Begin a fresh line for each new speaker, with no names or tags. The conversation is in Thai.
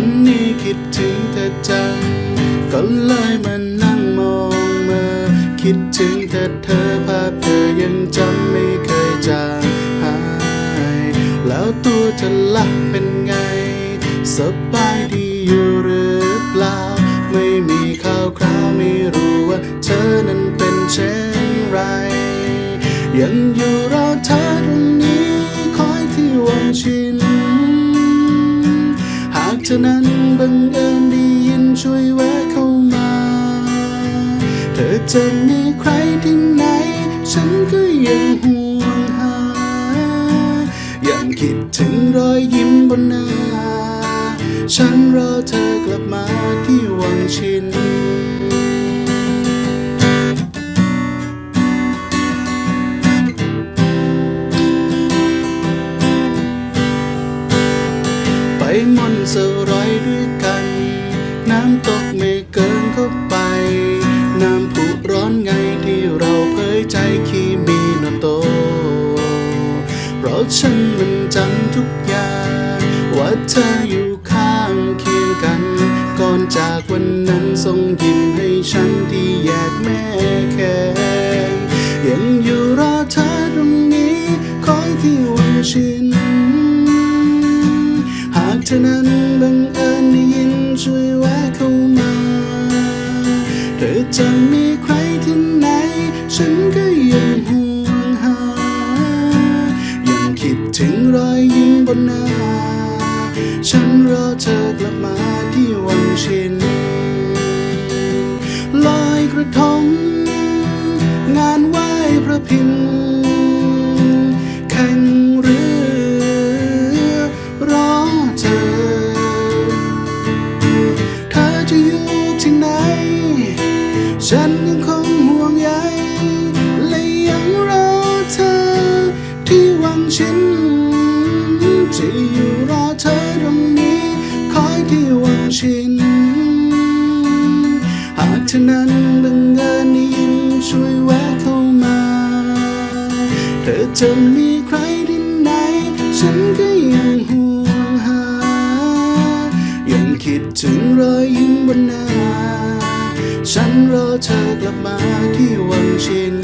วันนี้คิดถึงเธอจัง ก็เลยมานั่งมองมา คิดถึงแต่เธอภาพเธอยังจำไม่เคยจางหาย แล้วตัวเธอละเป็นไง สบายดีอยู่หรือเปล่า ไม่มีข่าวคราวไม่รู้ว่าเธอนั้นเป็นเช่นไร ยังอยู่รอเธอตรงนี้คอยที่วังชิน หากนั้นบังเอิญได้ยินช่วยแวะเข้ามา เธอจะมีใครที่ไหน ฉันก็ยังห่วงหา ยังคิดถึงรอยยิ้มบนหน้า ฉันรอเธอกลับมา ม่อนสร้อยด้วยกัน น้ำตกไม่เกินเข้าไป น้ำผุร้อนไงที่เราเผยใจคีมีนโต เพราะฉันมันจำทุกอย่างว่าเธออยู่ข้างเคียงกัน ก่อนจากวันนั้นส่งยิ้มให้ฉันที่แยกแม่แค่ยังอยู่รอเธอตรงนี้คอยที่วันชิน เธอนั้นบังเอิญได้ยินช่วยแวะเข้ามาเธอจะมีใครที่ไหน ฉันก็ยังห่วงหา ยังคิดถึงรอยยิ้มบนหน้า ฉันรอเธอกลับมาที่วันชินลอยกระทงงานไหว้พระพิมพ์ จะอยู่รอเธอตรงนี้คอยที่วังชิน หากเธอนั้นบังเอิญได้ยินช่วยแวะเข้ามา เธอจะมีใครที่ไหน ฉันก็ยังห่วงหา ยังคิดถึงรอยยิ้มบนหน้า ฉันรอเธอกลับมาที่วังชิน